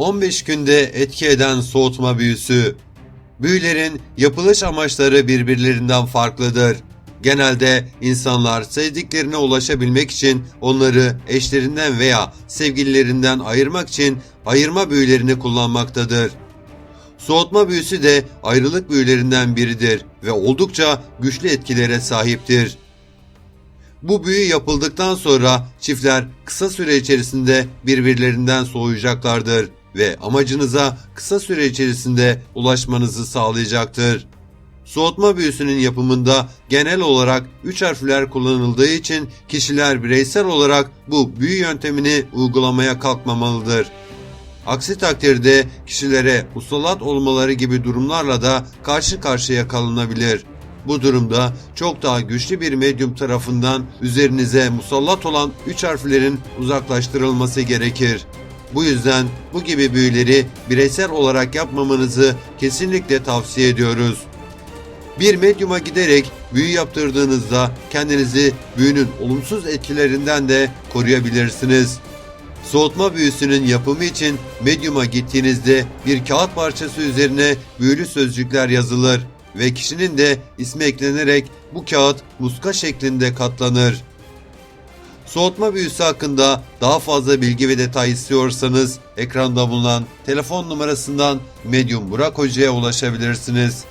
15 günde etki eden soğutma büyüsü. Büyülerin yapılış amaçları birbirlerinden farklıdır. Genelde insanlar sevdiklerine ulaşabilmek için onları eşlerinden veya sevgililerinden ayırmak için ayırma büyülerini kullanmaktadır. Soğutma büyüsü de ayrılık büyülerinden biridir ve oldukça güçlü etkilere sahiptir. Bu büyü yapıldıktan sonra çiftler kısa süre içerisinde birbirlerinden soğuyacaklardır ve amacınıza kısa süre içerisinde ulaşmanızı sağlayacaktır. Soğutma büyüsünün yapımında genel olarak 3 harfler kullanıldığı için kişiler bireysel olarak bu büyü yöntemini uygulamaya kalkmamalıdır. Aksi takdirde kişilere musallat olmaları gibi durumlarla da karşı karşıya kalınabilir. Bu durumda çok daha güçlü bir medyum tarafından üzerinize musallat olan 3 harflerin uzaklaştırılması gerekir. Bu yüzden bu gibi büyüleri bireysel olarak yapmamanızı kesinlikle tavsiye ediyoruz. Bir medyuma giderek büyü yaptırdığınızda kendinizi büyünün olumsuz etkilerinden de koruyabilirsiniz. Soğutma büyüsünün yapımı için medyuma gittiğinizde bir kağıt parçası üzerine büyülü sözcükler yazılır ve kişinin de ismi eklenerek bu kağıt muska şeklinde katlanır. Soğutma büyüsü hakkında daha fazla bilgi ve detay istiyorsanız ekranda bulunan telefon numarasından Medium Burak Hoca'ya ulaşabilirsiniz.